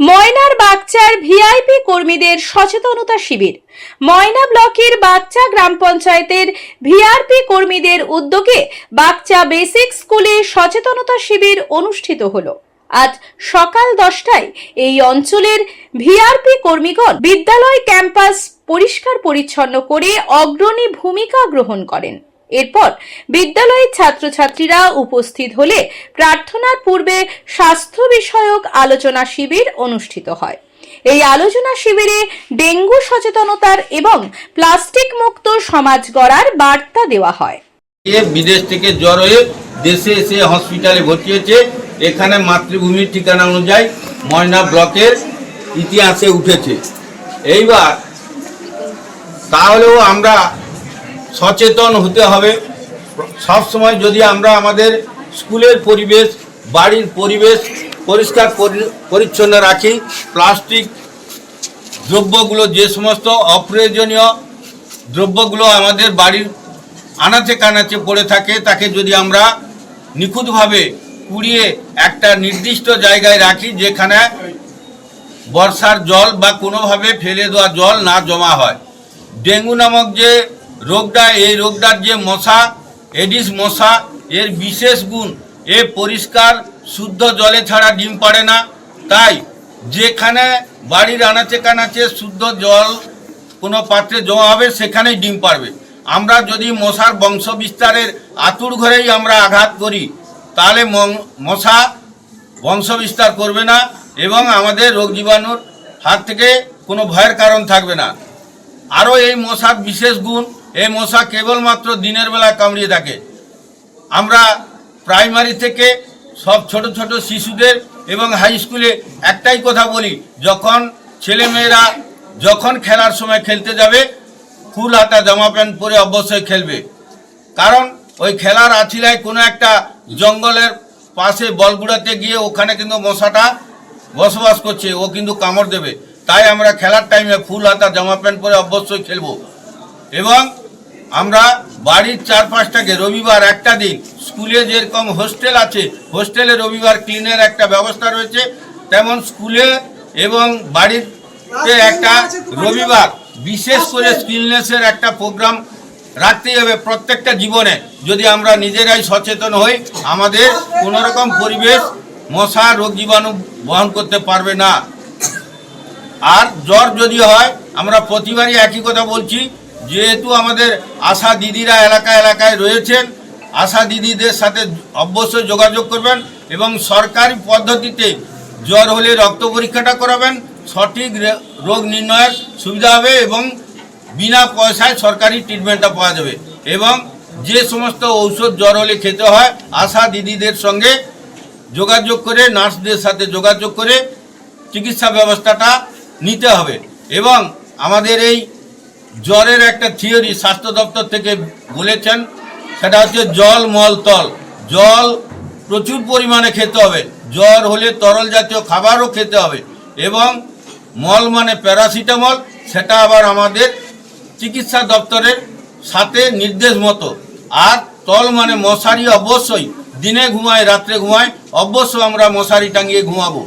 ময়নার বাচ্চার ভিআইপি কর্মীদের সচেতনতা শিবির। ময়না ব্লকের বাচ্চা গ্রাম পঞ্চায়েতের ভিআরপি কর্মীদের উদ্যোগে বাচ্চা বেসিক স্কুলে সচেতনতা শিবির অনুষ্ঠিত হলো। আজ সকাল দশটায় এই অঞ্চলের ভিআরপি কর্মীগণ বিদ্যালয় ক্যাম্পাস পরিষ্কার পরিচ্ছন্ন করে অগ্রণী ভূমিকা গ্রহণ করেন। এরপর বিদ্যালয়ের ছাত্রছাত্রীরা উপস্থিত হলে প্রার্থনার পূর্বে স্বাস্থ্য বিষয়ক আলোচনা শিবির অনুষ্ঠিত হয়। এই আলোচনা শিবিরে ডেঙ্গু সচেতনতার এবং প্লাস্টিক মুক্ত সমাজ গড়ার বার্তা দেওয়া হয়। বিদেশ থেকে জ্বর হয়ে দেশে এসে হসপিটালে ভর্তি হয়েছে। এখানে মাতৃভূমির ঠিকানা অনুযায়ী ময়না ব্লকের ইতিহাসে উঠেছে। এইবার তাহলেও আমরা সচেতন হতে হবে। সব সময় যদি আমরা আমাদের স্কুলের পরিবেশ, বাড়ির পরিবেশ পরিষ্কার পরি- পরিচ্ছন্ন রাখি, প্লাস্টিক দ্রব্যগুলো যে সমস্ত অপ্রয়োজনীয় দ্রব্যগুলো আমাদের বাড়ির আনাচে কানাচে পড়ে থাকে, তাকে যদি আমরা নিখুঁতভাবে কুড়িয়ে একটা নির্দিষ্ট জায়গায় রাখি, যেখানে বর্ষার জল বা কোনোভাবে ফেলে দেওয়া জল না জমা হয়। ডেঙ্গু নামক যে রোগটা, এই রোগটার যে মশা, এডিস মশা, এর বিশেষ গুণ, এ পরিষ্কার, শুদ্ধ জলে ছাড়া ডিম পাড়ে না। তাই যেখানে বাড়ির আনাচে কানাচে শুদ্ধ জল কোনো পাত্রে জমা হবে, সেখানেই ডিম পারবে আমরা যদি মশার বংশ বিস্তারের আতুর ঘরেই আমরা আঘাত করি, তাহলে মশা বংশ বিস্তার করবে না এবং আমাদের রোগ জীবাণুর হাত থেকে কোনো ভয়ের কারণ থাকবে না। আরও এই মশার বিশেষ গুণ এই মশা কেবলমাত্র দিনের বেলায় কামড়িয়ে থাকে। আমরা প্রাইমারি থেকে সব ছোট ছোট শিশুদের এবং হাই স্কুলে একটাই কথা বলি, যখন ছেলেমেয়েরা যখন খেলার সময় খেলতে যাবে, ফুল হাতা, জামা প্যান্ট পরে অবশ্যই খেলবে। কারণ ওই খেলার আছিলায় কোনো একটা জঙ্গলের পাশে বলগুড়াতে গিয়ে ওখানে কিন্তু মশাটা বসবাস করছে, ও কিন্তু কামড় দেবে। তাই আমরা খেলার টাইমে ফুল হাতা, জামা প্যান্ট পরে অবশ্যই খেলব। এবং আমরা বাড়ির চার পাঁচটাকে রবিবার একটা দিন স্কুলে যেরকম হোস্টেল আছে, হোস্টেলে রবিবার ক্লিনের একটা ব্যবস্থা রয়েছে। তেমন স্কুলে এবং বাড়িতে একটা রবিবার বিশেষ করে স্কিলনেসের একটা প্রোগ্রাম রাখতেই হবে প্রত্যেকটা জীবনে। যদি আমরা নিজেরাই সচেতন হই, আমাদের কোনো রকম পরিবেশ মশা, রোগ জীবাণু বহন করতে পারবে না। আর জ্বর যদি হয়, আমরা প্রতিবারই একই কথা বলছি যেহেতু আমাদের আশা দিদিরা এলাকা এলাকায় রয়েছেন, আশা দিদিদের সাথে অবশ্যই যোগাযোগ করবেন এবং সরকারি পদ্ধতিতে জ্বর হলে রক্ত পরীক্ষাটা করাবেন। সঠিক রোগ নির্ণয়ের সুবিধা হবে এবং বিনা পয়সায় সরকারি ট্রিটমেন্টটা পাওয়া যাবে এবং যে সমস্ত ঔষধ জ্বর হলে খেতে হয়, আশা দিদিদের সঙ্গে যোগাযোগ করে, নার্সদের সাথে যোগাযোগ করে চিকিৎসা ব্যবস্থাটা নিতে হবে। এবং আমাদের এই জ্বরের একটা থিওরি স্বাস্থ্য দপ্তর থেকে বলেছেন, সেটা হচ্ছে জল মল তল। জল প্রচুর পরিমাণে খেতে হবে। জ্বর হলে তরল জাতীয় খাবারও খেতে হবে। এবং মল মানে প্যারাসিটামল, সেটা আবার আমাদের চিকিৎসা দপ্তরের সাথে নির্দেশ মতো। আর তল মানে মশারি অবশ্যই। দিনে ঘুমায়, রাত্রে ঘুমায়, অবশ্যই আমরা মশারি টাঙিয়ে ঘুমাবো।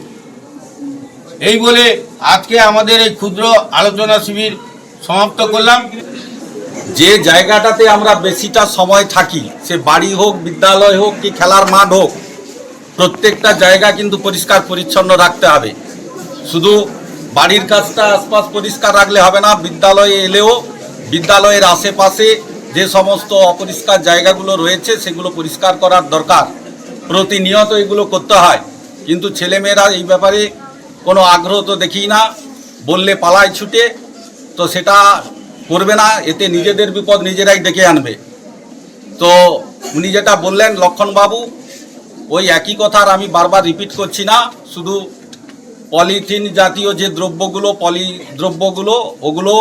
এই বলে আজকে আমাদের এই ক্ষুদ্র আলোচনা শিবির সমাপ্ত করলাম। যে জায়গাটাতে আমরা বেশিটা সময় থাকি, সে বাড়ি হোক, বিদ্যালয় হোক কি খেলার মাঠ হোক, প্রত্যেকটা জায়গা কিন্তু পরিষ্কার পরিচ্ছন্ন রাখতে হবে। শুধু বাড়ির কাজটা আশপাশ পরিষ্কার রাখলে হবে না, বিদ্যালয়ে এলেও বিদ্যালয়ের আশেপাশে যে সমস্ত অপরিষ্কার জায়গাগুলো রয়েছে, সেগুলো পরিষ্কার করার দরকার। প্রতিনিয়ত এগুলো করতে হয়। কিন্তু ছেলেমেয়েরা এই ব্যাপারে কোনো আগ্রহ তো দেখি না। বললে পালায় ছুটে তো সেটা করবে না, এতে নিজেদের বিপদ নিজেরাই ডেকে আনবে। তো উনি যেটা বললেন লক্ষণবাবু, ওই একই কথা আর আমি বারবার রিপিট করছি না, শুধু পলিথিন জাতীয় যে দ্রব্যগুলো পলি দ্রব্যগুলো ওগুলো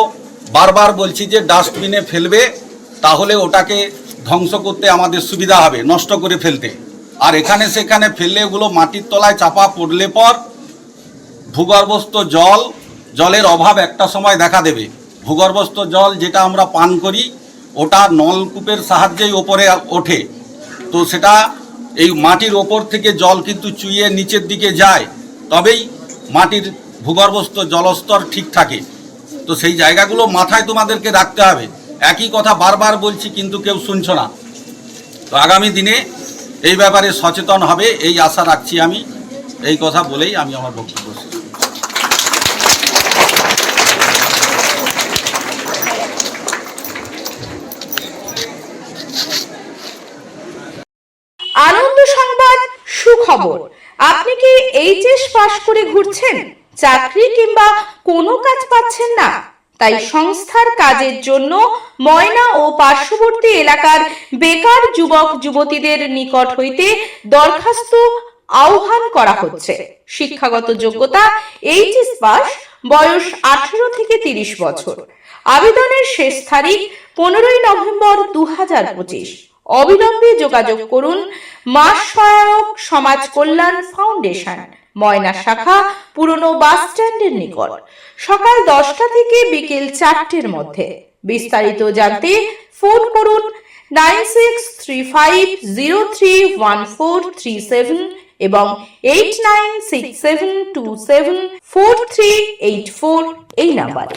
বারবার বলছি যে ডাস্টবিনে ফেলবে, তাহলে ওটাকে ধ্বংস করতে আমাদের সুবিধা হবে, নষ্ট করে ফেলতে। আর এখানে সেখানে ফেললে ওগুলো মাটির তলায় চাপা পড়লে পর ভূগর্ভস্থ জল জলের অভাব একটা সময় দেখা দেবে। ভূগর্ভস্থ জল যেটা আমরা পান করি, ওটা নলকূপের সাহায্যেই ওপরে ওঠে। তো সেটা এই মাটির ওপর থেকে জল কিন্তু চুইয়ে নিচের দিকে যায়, তবেই মাটির ভূগর্ভস্থ জলস্তর ঠিক থাকে। তো সেই জায়গাগুলো মাথায় তোমাদেরকে রাখতে হবে। একই কথা বারবার বলছি, কিন্তু কেউ শুনছো না। তো আগামী দিনে এই ব্যাপারে সচেতন হবে, এই আশা রাখছি আমি। এই কথা বলেই আমি আমার বক্তব্য শেষ করছি। আনন্দ সংবাদ সুখবর আপনি কি এইচএস পাশ করে ঘুরছেন? চাকরি কিংবা কোনো কাজ পাচ্ছেন না? তাই সংস্থার কাজের জন্য ময়না ও পার্শ্ববর্তী এলাকার বেকার যুবক, যুবতীদের নিকট হইতে দরখাস্ত আহ্বান করা হচ্ছে। শিক্ষাগত যোগ্যতা এইচএস পাস বয়স আঠারো থেকে তিরিশ বছর। আবেদনের শেষ তারিখ পনেরোই নভেম্বর দু হাজার পঁচিশ। অবিলম্বে যোগাযোগ করুন মাস সহায়ক সমাজ কল্যাণ ফাউন্ডেশন, ময়না শাখা, পুরনো বাস স্ট্যান্ডের নিকট। সকাল দশটা থেকে বিকেল চারটের মধ্যে। বিস্তারিত জানতে ফোন করুন nine six three five zero three one four three seven এবং eight nine six seven two seven four three eight four এই নাম্বারে।